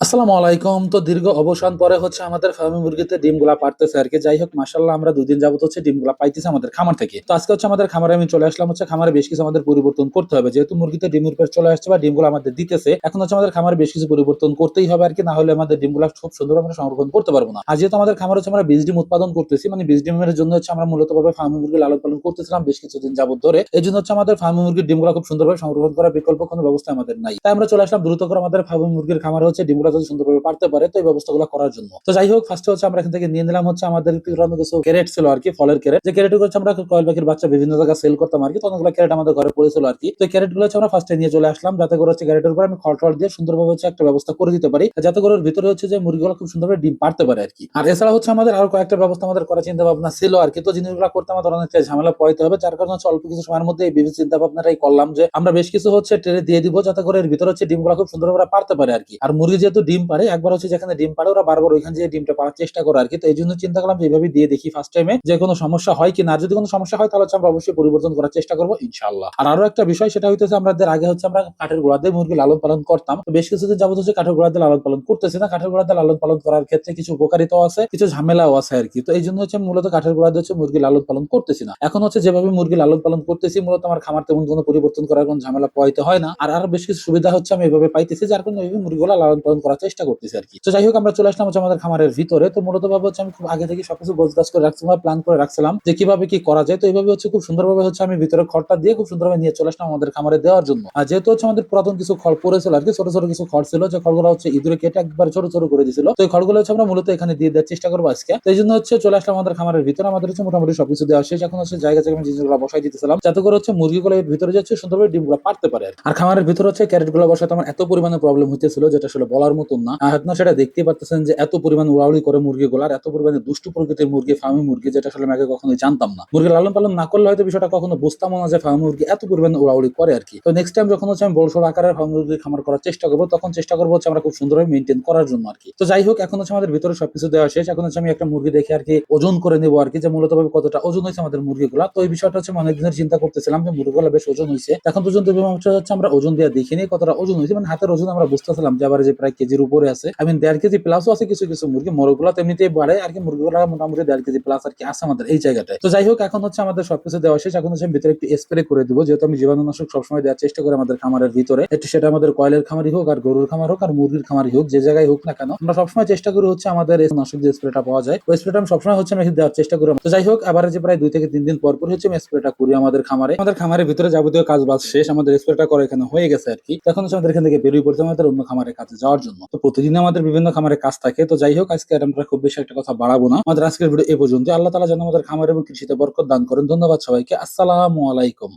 আসসালামু আলাইকুম। তো দীর্ঘ অবসান পরে হচ্ছে আমাদের ফার্মি মুরগিতে ডিমগুলা পারতেছে আর কি যাই হোক মাসাল্লাহ আমরা দুদিন যাবত হচ্ছে ডিমগুলা পাইতেছি আমাদের খামার থেকে। তো আজকে হচ্ছে আমাদের খামারে আমি চলে আসলাম হচ্ছে খামারে বেশ কিছু আমাদের পরিবর্তন করতে হবে। যেহেতু মুরগিতে ডিমের পেট চলে আসছে বা ডিমগুলো আমাদের দিতেছে, এখন হচ্ছে আমাদের খামারে বেশ কিছু পরিবর্তন করতেই হবে আর কি না হলে আমাদের ডিমগুলা খুব সুন্দর আমরা সংরক্ষণ করতে পারব না। আর যেহেতু আমাদের খামারে হচ্ছে আমরা বীজ ডিম উৎপাদন করতেছি মানে বীজ ডিমের জন্য হচ্ছে আমরা মূলত ভাবে ফার্মি মুরগি লালন পালন করতেছিলাম বেশ কিছুদিন যাবত ধরে। এই জন্য হচ্ছে আমাদের ফার্মি মুরগির ডিমগুলো খুব সুন্দরভাবে সংরক্ষণ করার বিকল্প কোনো ব্যবস্থা আমাদের নাই। তাই আমরা চলে আসলাম দ্রুত করে আমাদের ফার্মি মুরগির খামারে হচ্ছে ডিমগুলো যাতে সুন্দরভাবে পারতে পারে, তো এই ব্যবস্থাগুলো করার জন্য। তো যাই হোক ফার্স্টে হচ্ছে আমরা এখান থেকে নিয়ে নিলাম হচ্ছে আমাদের কিছু ক্যারেট ছিল আর কি, ফলের ক্যারেট যে ক্যারেট হচ্ছে আমরা কয়েল পাখির বাচ্চা বিভিন্ন জায়গায় সেল করতাম আর কি, তো অনেকগুলো ক্যারেট আমাদের ঘরে পড়েছিল আর কি। তো ক্যারেটগুলো আমরা ফার্স্টে নিয়ে চলে আসলাম, যাতে করে হচ্ছে ক্যারেটের উপর আমি খড় দিয়ে সুন্দরভাবে হচ্ছে একটা ব্যবস্থা করে দিতে পারি যাতে করে ভিতরে হচ্ছে যে মুরগিগুলো খুব সুন্দরভাবে ডিম পারতে পারে আর কি। আর এছাড়া হচ্ছে আমাদের আরও কয়েকটা ব্যবস্থা আমাদের করার চিন্তা ভাবনা ছিল আর কি, তো জিনিসগুলো করতে আমাদের অনেকটা ঝামেলা পড়তে হবে, যার কারণে হচ্ছে অল্প কিছু সময়ের মধ্যে এই বিভিন্ন চিন্তা ভাবনাটাই করলাম যে আমরা বেশ কিছু হচ্ছে ট্রেনে দিয়ে দিব, যাতে করে এর ভিতরে হচ্ছে ডিমগুলো খুব সুন্দরভাবে পারতে পারে আর কি। আর মুরগি যেহেতু ডিম পারে একবার হচ্ছে যেখানে ডিম পারে ওরা বারবার ওইখানে যে ডিমটা পাওয়ার চেষ্টা করে আর কি। তো এই জন্য চিন্তা করলাম যে এইভাবে দিয়ে দেখি ফার্স্ট টাইমে যে কোনো সমস্যা হয় কি না যদি কোনো সমস্যা হয়, তাহলে হচ্ছে আমরা অবশ্যই পরিবর্তন করার চেষ্টা করব ইনশাল্লাহ আর আরও একটা বিষয়, সেটা হইতেছে আমাদের আগে হচ্ছে আমরা কাঠের গোড়া দিয়ে মুরগি লালন পালন করতাম। বেশ কিছুদিন যাবত হচ্ছে কাঠের গোড়া দিয়ে লালন পালন করতেছি না। কাঠের গোড়া দিয়ে লালন পালন করার ক্ষেত্রে কিছু উপকারিতাও আছে, কিছু ঝামেলাও আছে আর কি। তো এই জন্য হচ্ছে মূলত কাঠের গোড়া দিয়ে হচ্ছে মুরগি লালন পালন করতেছি না। এখন হচ্ছে যেভাবে মুরগি লালন পালন করতেছি, মূলত আমার খামার তেমন কোনো পরিবর্তন করার কোনো ঝামেলা পাইতে হয় না। আর আরও বেশ কিছু সুবিধা হচ্ছে আমি এভাবে পাইতেছি, যার কারণে মুরগিগুলো লালন পালন করার চেষ্টা করতেছি আর কি। তো যাই হোক, আমরা চলে আসলাম হচ্ছে আমাদের খামারের ভিতরে। তো মূলত ভাবে হচ্ছে আমি খুব আগে থেকে সবকিছু গোছ গাছ করে রাখছিলাম প্ল্যান করে রাখছিলাম যে কীভাবে কি করা যায়। তো এইভাবে হচ্ছে খুব সুন্দরভাবে হচ্ছে আমি ভিতরে খড়টা দিয়ে খুব সুন্দরভাবে নিয়ে চলে আসলাম আমাদের খামারে দেওয়ার জন্য। আর যেহেতু হচ্ছে আমাদের পুরাতন কিছু খড় পড়েছিল আর কি, ছোট ছোট কিছু খড় ছিল, যে খড়গুলো হচ্ছে ইঁদুরে কেটে একবার ছোট ছোট করে দিছিল তো এই খড়গুলো হচ্ছে আমরা মূলত এখানে দিয়ে দেওয়ার চেষ্টা করব আজকে। তো এই জন্য হচ্ছে চলে আসলাম আমাদের খামারের ভিতরে। আমাদের হচ্ছে মোটামুটি সবকিছু দেওয়া শেষ। এখন হচ্ছে জায়গা জায়গায় আমি জিনিসগুলো বসাই দিতেছিলাম, যাতে করে হচ্ছে মুরগিগুলো এর ভিতরে যাচ্ছে সুন্দরভাবে ডিমগুলো পারতে পারে আর খামারের ভিতরে হচ্ছে ক্যারেটগুলো বসাতে আমার এত পরিমাণে প্রবলেম হইতেছিল, যেটা আসলে বলার মতন না। আপনারা সেটা দেখতেই পারতেছেন যে এত পরিমাণ উড়াউড়ি করে মুরগিগুলো আর এত পরিমাণে দুষ্টু প্রকৃতির মুরগি, ফার্মি মুরগি, যেটা আসলে আমি আগে কখনোই জানতাম না। মুরগি লালন পালন না করলে হয়তো বিষয়টা কখনো বুঝতাম না যে ফার্মি মুরগি এত পরিমাণে উড়াউড়ি করে আর কি। তো নেক্সট টাইম যখন হচ্ছে আমি বড় সড়ো আকারের ফার্মি মুরগি খামার করার চেষ্টা করব, তখন চেষ্টা করব হচ্ছে আমরা খুব সুন্দরভাবে মেনটেন করার জন্য আর কি। তো যাই হোক, এখন হচ্ছে আমাদের ভিতরে সবকিছু দেওয়া শেষ। এখন হচ্ছে আমি একটা মুরগি দেখে আর কি ওজন করে নেব আর কি, যে মূলত ভাবে কতটা ওজন হয়েছে আমাদের মুরগিগুলা। তো এই বিষয়টা হচ্ছে অনেক দিনের চিন্তা করতেছিলাম যে মুরগিগুলো বেশ ওজন হয়েছে। এখন পর্যন্ত হচ্ছে আমরা ওজন দিয়ে দেখিনি, কতটা ওজন হয়েছে মানে হাতের ওজন আমরা বুঝতেছিলাম যে আবার যে প্রায় কেজির উপরে আছে। আমি দেড় কেজি প্লাসও আছে কিছু কিছু মুরগি। মোরগুলো তেমনিতেই বাড়ে। আর কি মুরগিগুলো মোটামুটি দেড় কেজি প্লাস আর কি আছে আমাদের এই জায়গাটায়। তো যাই হোক এখন হচ্ছে আমাদের সবকিছু দেওয়া শেষ। এখন হচ্ছে ভিতরে একটু স্প্রে করে দিব। যেহেতু আমি জীবাণুনাশক সবসময় দেওয়ার চেষ্টা করি আমাদের খামারের ভিতরে। একটু সেটা আমাদের কয়েলের খামারই হোক আর গরুর খামার হোক আর মুরগির খামারই হোক, যে জায়গায় হোক না কেন, আমরা সবসময় চেষ্টা করি হচ্ছে আমাদের এই নাশক যে স্প্রেটা পাওয়া যায়, ওই স্প্রেটা আমি সবসময় হচ্ছে আমি দেওয়ার চেষ্টা করি। তো যাই হোক আবার যে প্রায় দুই থেকে তিন দিন পর পর হচ্ছে আমি স্প্রেটা করি আমাদের খামারে। আমাদের খামারের ভিতরে যাবতীয় কাজ বাজ শেষ। আমাদের স্প্রেটা করে এখানে হয়ে গেছে আর কি। তখন হচ্ছে আমাদের এখান থেকে বেরিয়ে পড়ছে আমাদের অন্য খামারের কাছে যাওয়ার জন্য। তো প্রতিদিন আমাদের বিভিন্ন খামারে কাজ থাকে। তো যাই হোক, আজকে আমরা খুব বেশি একটা কথা বাড়াবো না। আমাদের আজকের ভিডিও এ পর্যন্ত আল্লাহ তালা যেন আমাদের খামার এবং কৃষিতে বরকত দান করেন। ধন্যবাদ সবাইকে। আসসালামু আলাইকুম।